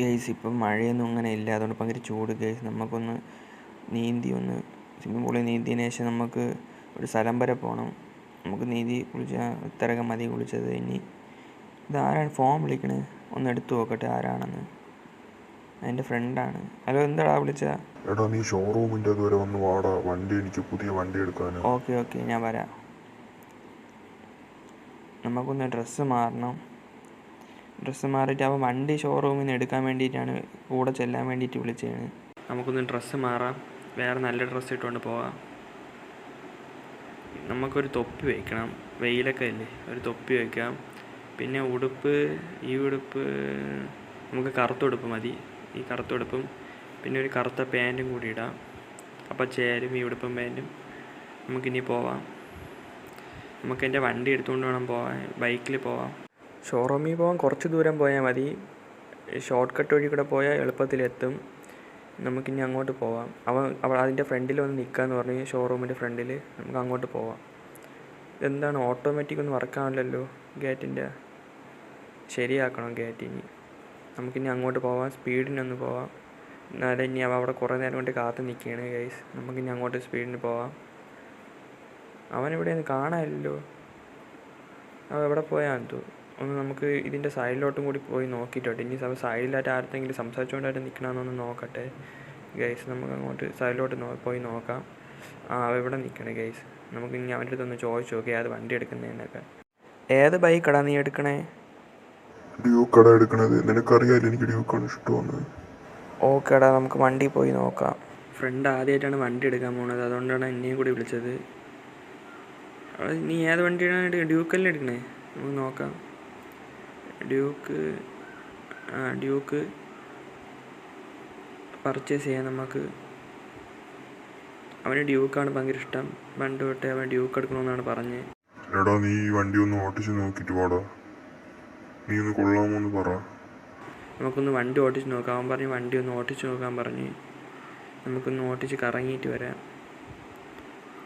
Guys ഇപ്പം മഴയൊന്നും അങ്ങനെ ഇല്ല. അതുകൊണ്ട് ഭയങ്കര ചൂട് ഗൈസ് നമുക്കൊന്ന് നീന്തി ഒന്ന് സ്വിമ്മിംഗ് പൂളിൽ നീന്തിയതിന് ശേഷം നമുക്ക് ഒരു സ്ഥലം വരെ പോകണം നമുക്ക് നീന്തി കുളിച്ച ഇത്രയൊക്കെ മതി കുളിച്ചത് ഇനി. ഇതാരാണ് ഫോൺ വിളിക്കണേ? ഒന്ന് എടുത്തു നോക്കട്ടെ ആരാണെന്ന്. എന്റെ ഫ്രണ്ടാണ് ഹലോ എന്താടാ വിളിച്ച? എടാ നീ ഷോറൂമിന്റെ അതുവരെ വന്ന് വാടാ. വണ്ടി എനിക്ക് പുതിയ വണ്ടി എടുക്കാൻ. ഓക്കെ ഓക്കെ ഞാൻ വരാം. നമുക്കൊന്ന് ഡ്രസ്സ് മാറണം. ഡ്രസ്സ് മാറിയിട്ട് അപ്പോൾ വണ്ടി ഷോറൂമിൽ നിന്ന് എടുക്കാൻ വേണ്ടിയിട്ടാണ് കൂടെ ചെല്ലാൻ വേണ്ടിയിട്ട് വിളിച്ചതാണ് നമുക്കൊന്ന് ഡ്രസ്സ് മാറാം. വേറെ നല്ല ഡ്രസ്സ് ഇട്ടുകൊണ്ട് പോവാം. നമുക്കൊരു തൊപ്പി വയ്ക്കണം വെയിലൊക്കെ അല്ലേ ഒരു തൊപ്പി വയ്ക്കാം പിന്നെ ഉടുപ്പ് ഈ ഉടുപ്പ് നമുക്ക് കറുത്ത ഉടുപ്പ് മതി. ഈ കറുത്ത ഉടുപ്പും പിന്നെ ഒരു കറുത്ത പാന്റും കൂടി ഇടാം. അപ്പോൾ ചേരും ഈ ഉടുപ്പും പാന്റും നമുക്കിനി പോവാം. നമുക്ക് എന്റെ വണ്ടി എടുത്തുകൊണ്ട് വേണം പോവാൻ. ബൈക്കിൽ പോവാം. ഷോറൂമിൽ പോകാൻ കുറച്ച് ദൂരം പോയാൽ മതി. ഷോർട്ട് കട്ട് വഴി കൂടെ പോയാൽ എളുപ്പത്തിലെത്തും. നമുക്കിനി അങ്ങോട്ട് പോവാം. അവൻ അവൾ അതിന്റെ ഫ്രണ്ടിൽ വന്ന് നിൽക്കാന്ന് പറഞ്ഞു. ഷോറൂമിന്റെ ഫ്രണ്ടിൽ നമുക്ക് അങ്ങോട്ട് പോവാം. എന്താണ് ഓട്ടോമാറ്റിക് ഒന്നും വർക്കാണല്ലോ ഗേറ്റിന്റെ. ശരിയാക്കണം ഗേറ്റ് ഇനി. നമുക്കിനി അങ്ങോട്ട് പോവാം. സ്പീഡിനൊന്ന് പോവാം. എന്നാലും ഇനി അവ അവിടെ കുറേ നേരം കൊണ്ട് കാത്തു നിൽക്കുകയാണ് ഗൈസ് നമുക്കിനി അങ്ങോട്ട് സ്പീഡിന് പോവാം. അവനെവിടെ ഒന്ന് കാണാനില്ലല്ലോ. അവൻ എവിടെ പോയാന്ന് തോന്നുന്നു ഒന്ന് നമുക്ക് ഇതിന്റെ സൈഡിലോട്ടും കൂടി പോയി നോക്കിയിട്ടോട്ടെ ഇനി സമയം സൈഡിലായിട്ട് ആർക്കെങ്കിലും സംസാരിച്ചുകൊണ്ടായിട്ട് നിൽക്കണമെന്നൊന്ന് നോക്കട്ടെ. ഗൈസ് നമുക്ക് അങ്ങോട്ട് സൈഡിലോട്ട് പോയി നോക്കാം. ആ അവ ഇവിടെ നിൽക്കണേ ഗൈസ്. നമുക്ക് ഇനി അവന്റെ അടുത്തൊന്ന് ചോദിച്ചു നോക്കി ഏത് വണ്ടി എടുക്കുന്നതിനൊക്കെ ഏത് ബൈക്കടാ നീ എടുക്കണേ? ഡ്യൂക്കടാ എടുക്കണത്. നിനക്കറിയാമല്ലോ എനിക്ക് ഡ്യൂക്കാണ് ഇഷ്ടമാണ് ഓക്കേടാ നമുക്ക് വണ്ടി പോയി നോക്കാം. ഫ്രണ്ട് ആദ്യമായിട്ടാണ് വണ്ടി എടുക്കാൻ പോണത്. അതുകൊണ്ടാണ് എന്നെയും കൂടി വിളിച്ചത്. അത് നീ ഏത് വണ്ടിയാണ് ഡ്യൂക്കല്ലേ എടുക്കണേ? നമുക്ക് നോക്കാം. ഡ്യൂക്ക് ഡ്യൂക്ക് പർച്ചേസ് ചെയ്യാം നമുക്ക് അവന് ഡ്യൂക്കാണ് ഭയങ്കര ഇഷ്ടം. വണ്ടി തൊട്ടേ അവൻ ഡ്യൂക്ക് എടുക്കണമെന്നാണ് പറഞ്ഞത് എടാ നീ ഈ വണ്ടി ഒന്ന് ഓട്ടിച്ച് നോക്കിയിട്ട് വാടാ. നീ ഒന്ന് കൊള്ളാമോ എന്ന് പറ. നമുക്കൊന്ന് വണ്ടി ഓട്ടിച്ച് നോക്കാം. അവൻ പറഞ്ഞ് വണ്ടി ഒന്ന് ഓട്ടിച്ച് നോക്കാൻ പറഞ്ഞ്. നമുക്കൊന്ന് ഓട്ടിച്ച് കറങ്ങിയിട്ട് വരാം.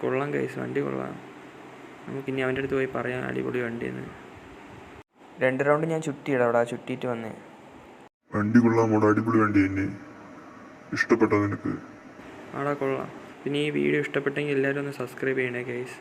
കൊള്ളാം കൈസ് വണ്ടി കൊള്ളാം. നമുക്കിനി അവന്റെ അടുത്ത് പോയി പറയാം അടിപൊളി വണ്ടിയെന്ന്. രണ്ട് റൗണ്ട് ഞാൻ ചുറ്റിയിടാം അവിടെ ചുറ്റിയിട്ട് വന്നേ. വണ്ടി കൊള്ളാം അവിടെ അടിപൊളി വണ്ടി തന്നെ. ഇഷ്ടപ്പെട്ടോ നിനക്ക്? ആടാ കൊള്ളാം. പിന്നെ ഈ വീഡിയോ ഇഷ്ടപ്പെട്ടെങ്കിൽ എല്ലാവരും ഒന്ന് സബ്സ്ക്രൈബ് ചെയ്യണേ ഗൈസ്